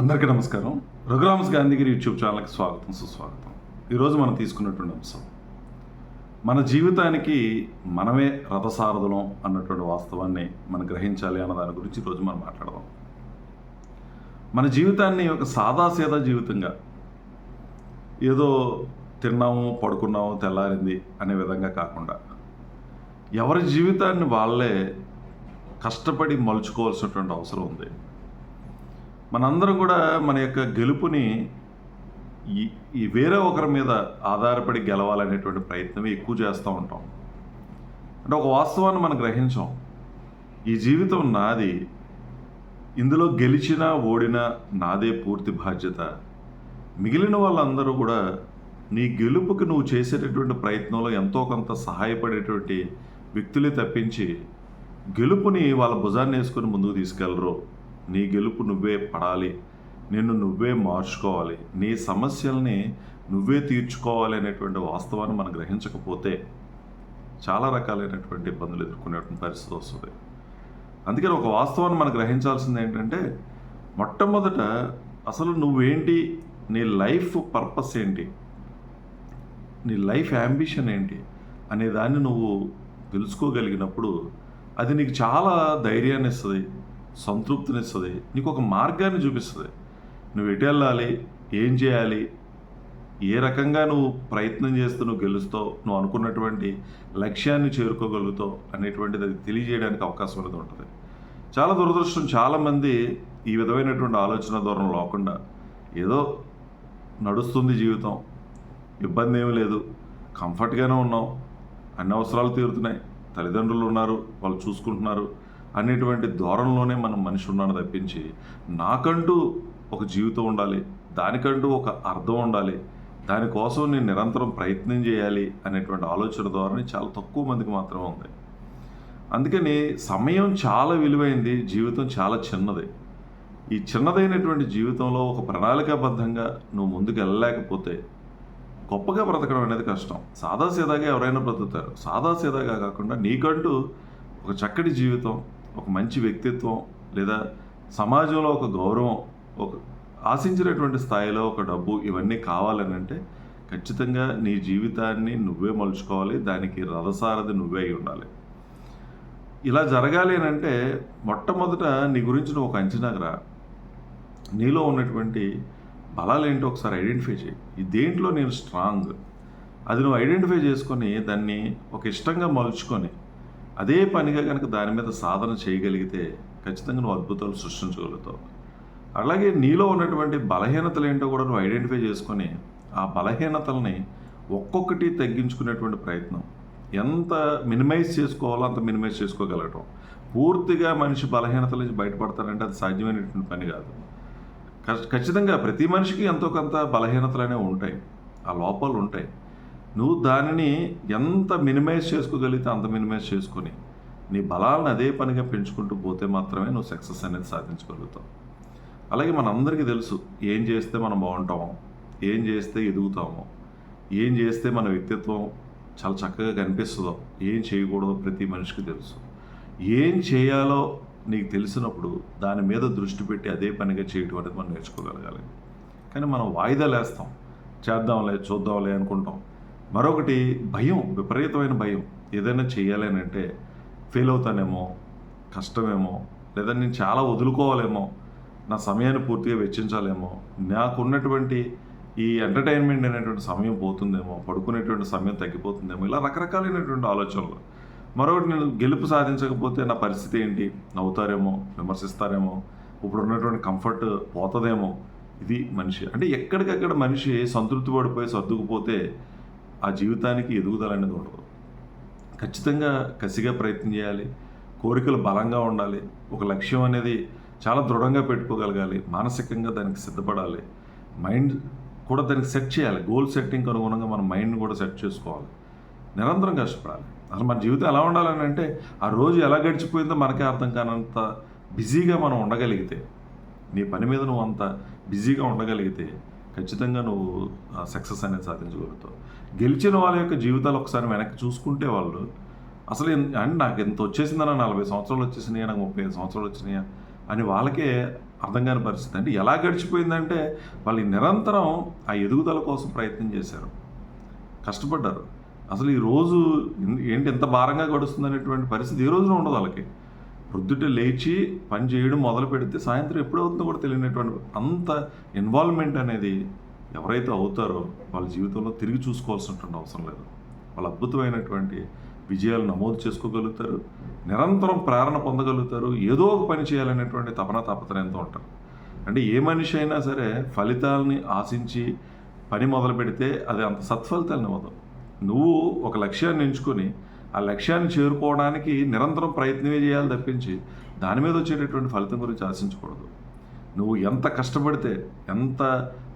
అందరికీ నమస్కారం. రఘురామ్స్ గాంధీగిరి యూట్యూబ్ ఛానల్కి స్వాగతం సుస్వాగతం. ఈరోజు మనం తీసుకున్నటువంటి అంశం. మన జీవితానికి మనమే రథసారథులం అన్నటువంటి వాస్తవాన్ని మనం గ్రహించాలి అన్న దాని గురించి ఈరోజు మనం మాట్లాడదాం. మన జీవితాన్ని ఒక సాదాసీదా జీవితంగా ఏదో తిన్నాము పడుకున్నాము తెల్లారింది అనే విధంగా కాకుండా ఎవరి జీవితాన్ని వాళ్ళే కష్టపడి మలుచుకోవాల్సినటువంటి అవసరం ఉంది. మనందరం కూడా మన యొక్క గెలుపుని ఈ వేరే ఒకరి మీద ఆధారపడి గెలవాలనేటువంటి ప్రయత్నం ఎక్కువ చేస్తూ ఉంటాం. అంటే ఒక వాస్తవాన్ని మనం గ్రహించాం. ఈ జీవితం నాది ఇందులో గెలిచినా ఓడినా నాదే పూర్తి బాధ్యత. మిగిలిన వాళ్ళందరూ కూడా నీ గెలుపుకి నువ్వు చేసేటటువంటి ప్రయత్నంలో ఎంతో కొంత సహాయపడేటువంటి వ్యక్తులే తప్పించి గెలుపుని వాళ్ళ భుజాన్ని వేసుకొని ముందుకు తీసుకెళ్ళరు. నీ గెలుపు నువ్వే పడాలి. నిన్ను నువ్వే మార్చుకోవాలి. నీ సమస్యల్ని నువ్వే తీర్చుకోవాలి అనేటువంటి వాస్తవాన్ని మనం గ్రహించకపోతే చాలా రకాలైనటువంటి ఇబ్బందులు ఎదుర్కొనేటువంటి పరిస్థితి వస్తుంది. అందుకని ఒక వాస్తవాన్ని మనం గ్రహించాల్సింది ఏంటంటే మొట్టమొదట అసలు నువ్వేంటి? నీ లైఫ్ పర్పస్ ఏంటి? నీ లైఫ్ యాంబిషన్ ఏంటి? అనే దాన్ని నువ్వు తెలుసుకోగలిగినప్పుడు అది నీకు చాలా ధైర్యాన్ని ఇస్తుంది. సంతృప్తినిస్తుంది. నీకు ఒక మార్గాన్ని చూపిస్తుంది. నువ్వు ఎటు వెళ్ళాలి? ఏం చేయాలి? ఏ రకంగా నువ్వు ప్రయత్నం చేస్తూ నువ్వు గెలుస్తావు? నువ్వు అనుకున్నటువంటి లక్ష్యాన్ని చేరుకోగలుగుతావు అనేటువంటిది అది తెలియజేయడానికి అవకాశం అనేది ఉంటుంది. చాలా దురదృష్టం. చాలామంది ఈ విధమైనటువంటి ఆలోచన దూరం లేకుండా ఏదో నడుస్తుంది జీవితం. ఇబ్బంది ఏమీ లేదు. కంఫర్ట్గానే ఉన్నాం. అన్ని అవసరాలు తీరుతున్నాయి. తల్లిదండ్రులు ఉన్నారు. వాళ్ళు చూసుకుంటున్నారు. అనేటువంటి ధోరణిలోనే మనం మనిషి ఉన్నాను తప్పించి నాకంటూ ఒక జీవితం ఉండాలి దానికంటూ ఒక అర్థం ఉండాలి దానికోసం నేను నిరంతరం ప్రయత్నం చేయాలి అనేటువంటి ఆలోచన ధోరణి చాలా తక్కువ మందికి మాత్రమే ఉంది. అందుకని సమయం చాలా విలువైంది జీవితం చాలా చిన్నది. ఈ చిన్నదైనటువంటి జీవితంలో ఒక ప్రణాళికాబద్ధంగా నువ్వు ముందుకు వెళ్ళలేకపోతే గొప్పగా బ్రతకడం అనేది కష్టం. సాదాసీదాగా ఎవరైనా బ్రతుకుతారు. సాదాసీదాగా కాకుండా నీకంటూ ఒక చక్కటి జీవితం ఒక మంచి వ్యక్తిత్వం లేదా సమాజంలో ఒక గౌరవం ఒక ఆశించినటువంటి స్థాయిలో ఒక డబ్బు ఇవన్నీ కావాలని అంటే ఖచ్చితంగా నీ జీవితాన్ని నువ్వే మలుచుకోవాలి దానికి రథసారథి నువ్వే అయి ఉండాలి. ఇలా జరగాలి అని అంటే మొట్టమొదట నీ గురించి నువ్వు ఒక అంచనాకు రా. నీలో ఉన్నటువంటి బలాలు ఏంటో ఒకసారి ఐడెంటిఫై చేయి. ఈ దేంట్లో నేను స్ట్రాంగ్. అది నువ్వు ఐడెంటిఫై చేసుకొని దాన్ని ఒక ఇష్టంగా మలుచుకొని అదే పనిగా కనుక దాని మీద సాధన చేయగలిగితే ఖచ్చితంగా నువ్వు అద్భుతాలు సృష్టించగలుగుతావు. అలాగే నీలో ఉన్నటువంటి బలహీనతలు ఏంటో కూడా నువ్వు ఐడెంటిఫై చేసుకొని ఆ బలహీనతల్ని ఒక్కొక్కటి తగ్గించుకునేటువంటి ప్రయత్నం. ఎంత మినిమైజ్ చేసుకోవాలో అంత మినిమైజ్ చేసుకోగలగటం. పూర్తిగా మనిషి బలహీనతల నుంచి బయటపడతాడంటే అది సాధ్యమైనటువంటి పని కాదు. ఖచ్చితంగా ప్రతి మనిషికి ఎంతో కొంత బలహీనతలు అనేవి ఉంటాయి. ఆ లోపాలు ఉంటాయి. నువ్వు దానిని ఎంత మినిమైజ్ చేసుకోగలిగితే అంత మినిమైజ్ చేసుకొని నీ బలాలను అదే పనిగా పెంచుకుంటూ పోతే మాత్రమే నువ్వు సక్సెస్ అనేది సాధించగలుగుతావు. అలాగే మనందరికీ తెలుసు ఏం చేస్తే మనం బాగుంటామో ఏం చేస్తే ఎదుగుతామో ఏం చేస్తే మన వ్యక్తిత్వం చాలా చక్కగా కనిపిస్తుందో ఏం చేయకూడదో ప్రతి మనిషికి తెలుసు. ఏం చేయాలో నీకు తెలిసినప్పుడు దాని మీద దృష్టి పెట్టి అదే పనిగా చేయటం అనేది మనం నేర్చుకోగలగాలి. కానీ మనం వాయిదాలు వేస్తాం చేద్దాంలే చూద్దాంలే అనుకుంటాం. మరొకటి భయం విపరీతమైన భయం. ఏదైనా చేయాలి అని అంటే ఫెయిల్ అవుతానేమో కష్టమేమో లేదా నేను చాలా వదులుకోవాలేమో నా సమయాన్ని పూర్తిగా వెచ్చించాలేమో నాకున్నటువంటి ఈ ఎంటర్టైన్మెంట్ అనేటువంటి సమయం పోతుందేమో పడుకునేటువంటి సమయం తగ్గిపోతుందేమో ఇలా రకరకాలైనటువంటి ఆలోచనలు. మరొకటి నేను గెలుపు సాధించకపోతే నా పరిస్థితి ఏంటి? నవ్వుతారేమో విమర్శిస్తారేమో ఇప్పుడు ఉన్నటువంటి కంఫర్ట్ పోతుందేమో. ఇది మనిషి. అంటే ఎక్కడికక్కడ మనిషి సంతృప్తి పడిపోయి సర్దుకుపోతే ఆ జీవితానికి ఎదుగుదల అనేది ఉండదు. ఖచ్చితంగా కసిగా ప్రయత్నం చేయాలి కోరికలు బలంగా ఉండాలి ఒక లక్ష్యం అనేది చాలా దృఢంగా పెట్టుకోగలగాలి మానసికంగా దానికి సిద్ధపడాలి మైండ్ కూడా దానికి సెట్ చేయాలి గోల్ సెట్టింగ్ అనుగుణంగా మన మైండ్ని కూడా సెట్ చేసుకోవాలి. నిరంతరం కష్టపడాలి. అసలు మన జీవితం ఎలా ఉండాలని అంటే ఆ రోజు ఎలా గడిచిపోయిందో మనకే అర్థం కానంత బిజీగా మనం ఉండగలిగితే నీ పని మీద నువ్వు అంత బిజీగా ఉండగలిగితే ఖచ్చితంగా నువ్వు సక్సెస్ అనేది సాధించగలుగుతావు. గెలిచిన వాళ్ళ యొక్క జీవితాలు ఒకసారి వెనక్కి చూసుకుంటే వాళ్ళు అసలు అండ్ నాకు ఎంత వచ్చేసిందన్న నలభై సంవత్సరాలు వచ్చేసినాయా నాకు ముప్పై ఐదు సంవత్సరాలు వచ్చినాయా అని వాళ్ళకే అర్థం కాని పరిస్థితి. అంటే ఎలా గడిచిపోయిందంటే వాళ్ళు నిరంతరం ఆ ఎదుగుదల కోసం ప్రయత్నం చేశారు. కష్టపడ్డారు. అసలు ఈ రోజు ఏంటి ఎంత భారంగా గడుస్తుంది అనేటువంటి పరిస్థితి ఏ రోజున ఉండదు వాళ్ళకి. ప్రొద్దుట లేచి పని చేయడం మొదలు పెడితే సాయంత్రం ఎప్పుడు అవుతుందో కూడా తెలియనటువంటి అంత ఇన్వాల్వ్మెంట్ అనేది ఎవరైతే అవుతారో వాళ్ళ జీవితంలో తిరిగి చూసుకోవాల్సినటువంటి అవసరం లేదు. వాళ్ళు అద్భుతమైనటువంటి విజయాలు నమోదు చేసుకోగలుగుతారు నిరంతరం ప్రేరణ పొందగలుగుతారు ఏదో ఒక పని చేయాలనేటువంటి తపన తాపత్రయంతో ఉంటారు. అంటే ఏ మనిషి అయినా సరే ఫలితాలని ఆశించి పని మొదలు పెడితే అది అంత సత్ఫలితాలను ఇవ్వదు నువ్వు ఒక లక్ష్యాన్ని ఎంచుకొని ఆ లక్ష్యాన్ని చేరుకోవడానికి నిరంతరం ప్రయత్నమే చేయాలి తప్పించి దాని మీద వచ్చేటటువంటి ఫలితం గురించి ఆశించకూడదు. నువ్వు ఎంత కష్టపడితే ఎంత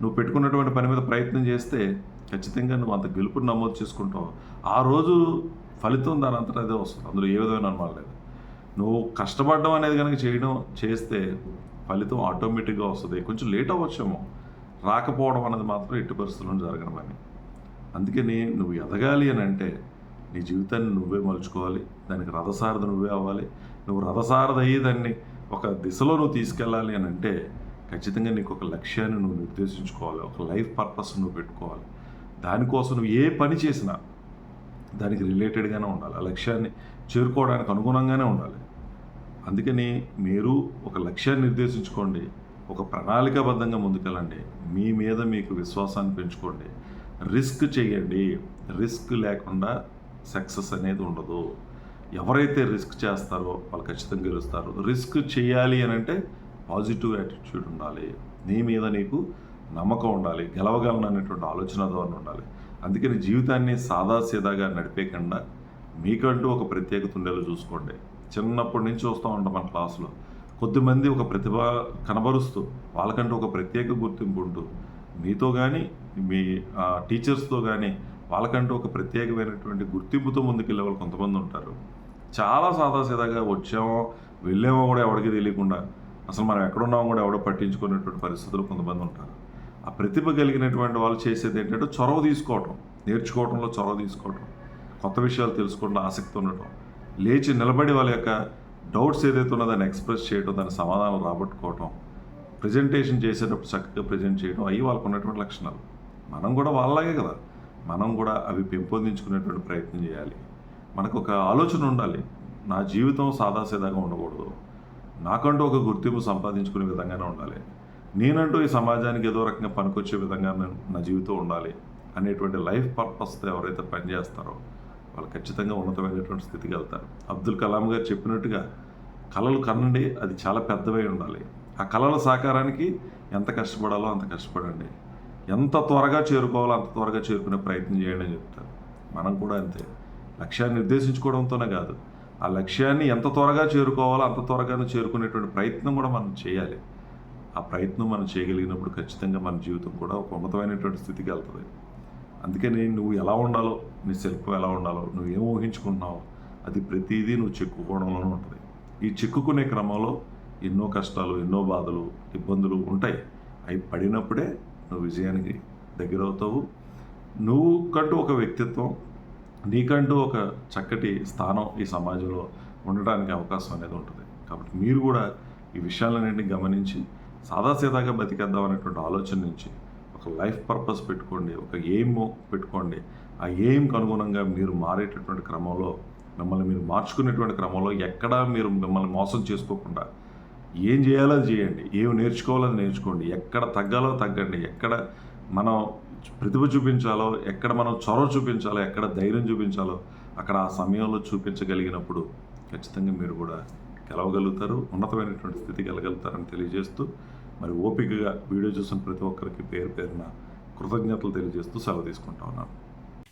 నువ్వు పెట్టుకున్నటువంటి పని మీద ప్రయత్నం చేస్తే ఖచ్చితంగా నువ్వు అంత గెలుపుని నమోదు చేసుకుంటావు. ఆ రోజు ఫలితం దాని అంతటా అదే వస్తుంది. అందులో ఏ విధమైన అనుమానం లేదు. నువ్వు కష్టపడడం అనేది కనుక చేయడం చేస్తే ఫలితం ఆటోమేటిక్గా వస్తుంది. కొంచెం లేట్ అవ్వచ్చేమో. రాకపోవడం అనేది మాత్రం ఎట్టి పరిస్థితుల్లో జరగడం అని అందుకని నువ్వు ఎదగాలి అని అంటే నీ జీవితాన్ని నువ్వే మలుచుకోవాలి దానికి రథసారథి నువ్వే అవ్వాలి. నువ్వు రథసారథి అయ్యి దాన్ని ఒక దిశలో నువ్వు తీసుకెళ్ళాలి అని అంటే ఖచ్చితంగా నీకు ఒక లక్ష్యాన్ని నువ్వు నిర్దేశించుకోవాలి ఒక లైఫ్ పర్పస్ నువ్వు పెట్టుకోవాలి. దానికోసం నువ్వు ఏ పని చేసినా దానికి రిలేటెడ్గానే ఉండాలి. ఆ లక్ష్యాన్ని చేరుకోవడానికి అనుగుణంగానే ఉండాలి. అందుకని మీరు ఒక లక్ష్యాన్ని నిర్దేశించుకోండి ఒక ప్రణాళికాబద్ధంగా ముందుకెళ్ళండి మీ మీద మీకు విశ్వాసాన్ని పెంచుకోండి. రిస్క్ చేయండి. రిస్క్ లేకుండా సక్సెస్ అనేది ఉండదు. ఎవరైతే రిస్క్ చేస్తారో వాళ్ళు ఖచ్చితంగా గెలుస్తారు. రిస్క్ చేయాలి అని అంటే పాజిటివ్ యాటిట్యూడ్ ఉండాలి. నీ మీద నీకు నమ్మకం ఉండాలి. గెలవగలను అనేటువంటి ఆలోచన ధోరణి ఉండాలి. అందుకని జీవితాన్ని సాదాసీదాగా నడిపేకుండా మీకంటూ ఒక ప్రత్యేకత ఉండేలా చూసుకోండి. చిన్నప్పటి నుంచి వస్తూ ఉంటాం మన క్లాసులో. కొద్దిమంది ఒక ప్రతిభ కనబరుస్తూ వాళ్ళకంటూ ఒక ప్రత్యేక గుర్తింపు ఉంటూ మీతో కానీ మీ టీచర్స్తో కానీ వాళ్ళకంటూ ఒక ప్రత్యేకమైనటువంటి గుర్తింపుతో ముందుకెళ్ళే వాళ్ళు కొంతమంది ఉంటారు. చాలా సాదాసీదాగా వచ్చామో వెళ్ళామో కూడా ఎవరికి తెలియకుండా అసలు మనం ఎక్కడున్నామో కూడా ఎవడో పట్టించుకునేటువంటి పరిస్థితులు కొంతమంది ఉంటారు. ఆ ప్రతిభ కలిగినటువంటి వాళ్ళు చేసేది ఏంటంటే చొరవ తీసుకోవటం నేర్చుకోవడంలో చొరవ తీసుకోవటం కొత్త విషయాలు తెలుసుకోవడంలో ఆసక్తి ఉండటం లేచి నిలబడి వాళ్ళ యొక్క డౌట్స్ ఏదైతే ఉన్నదో దాన్ని ఎక్స్ప్రెస్ చేయడం దాని సమాధానం రాబట్టుకోవటం ప్రజెంటేషన్ చేసేటప్పుడు చక్కగా ప్రజెంట్ చేయడం అవి వాళ్ళకు ఉన్నటువంటి లక్షణాలు. మనం కూడా వాళ్ళలాగే కదా. మనం కూడా అవి పెంపొందించుకునేటువంటి ప్రయత్నం చేయాలి. మనకు ఒక ఆలోచన ఉండాలి. నా జీవితం సాదాసీదాగా ఉండకూడదు. నాకంటూ ఒక గుర్తింపు సంపాదించుకునే విధంగానే ఉండాలి. నేనంటూ ఈ సమాజానికి ఏదో రకంగా పనికొచ్చే విధంగా నా జీవితం ఉండాలి అనేటువంటి లైఫ్ పర్పస్తో ఎవరైతే పనిచేస్తారో వాళ్ళు ఖచ్చితంగా ఉన్నతమైనటువంటి స్థితికి వెళ్తారు. అబ్దుల్ కలాం గారు చెప్పినట్టుగా కళలు కనండి అది చాలా పెద్దవై ఉండాలి. ఆ కళల సాకారానికి ఎంత కష్టపడాలో అంత కష్టపడండి. ఎంత త్వరగా చేరుకోవాలో అంత త్వరగా చేరుకునే ప్రయత్నం చేయండి అని చెప్తారు. మనం కూడా అంతే. లక్ష్యాన్ని నిర్దేశించుకోవడంతోనే కాదు. ఆ లక్ష్యాన్ని ఎంత త్వరగా చేరుకోవాలో అంత త్వరగానే చేరుకునేటువంటి ప్రయత్నం కూడా మనం చేయాలి. ఆ ప్రయత్నం మనం చేయగలిగినప్పుడు ఖచ్చితంగా మన జీవితం కూడా ఒక ఉన్నతమైనటువంటి స్థితికి వెళ్తుంది. అందుకని నువ్వు ఎలా ఉండాలో నీ సెల్ఫ్ ఎలా ఉండాలో నువ్వు ఏం ఊహించుకుంటున్నావో అది ప్రతిదీ నువ్వు చెక్కుకోవడంలోనే ఉంటుంది. ఈ చెక్కుకునే క్రమంలో ఎన్నో కష్టాలు ఎన్నో బాధలు ఇబ్బందులు ఉంటాయి. అవి పడినప్పుడే నువ్వు విజయానికి దగ్గరవుతావు. నువ్వు కంటూ ఒక వ్యక్తిత్వం నీకంటూ ఒక చక్కటి స్థానం ఈ సమాజంలో ఉండడానికి అవకాశం అనేది ఉంటుంది. కాబట్టి మీరు కూడా ఈ విషయాలన్నింటినీ గమనించి సాదాసీదాగా బతికేద్దాం అనేటువంటి ఆలోచన నుంచి ఒక లైఫ్ పర్పస్ పెట్టుకోండి ఒక ఎయిమ్ పెట్టుకోండి. ఆ ఎయిమ్కి అనుగుణంగా మీరు మారేటటువంటి క్రమంలో మిమ్మల్ని మీరు మార్చుకునేటువంటి క్రమంలో ఎక్కడా మీరు మిమ్మల్ని మోసం చేసుకోకుండా ఏం చేయాలో అది చేయండి. ఏం నేర్చుకోవాలో నేర్చుకోండి. ఎక్కడ తగ్గాలో తగ్గండి. ఎక్కడ మనం ప్రతిభ చూపించాలో ఎక్కడ మనం చొరవ చూపించాలో ఎక్కడ ధైర్యం చూపించాలో అక్కడ ఆ సమయంలో చూపించగలిగినప్పుడు ఖచ్చితంగా మీరు కూడా గెలవగలుగుతారు. ఉన్నతమైనటువంటి స్థితికి వెళ్ళగలుగుతారని తెలియజేస్తూ మరి ఓపికగా వీడియో చూసిన ప్రతి ఒక్కరికి పేరు పేరున కృతజ్ఞతలు తెలియజేస్తూ సెలవు తీసుకుంటా ఉన్నాను.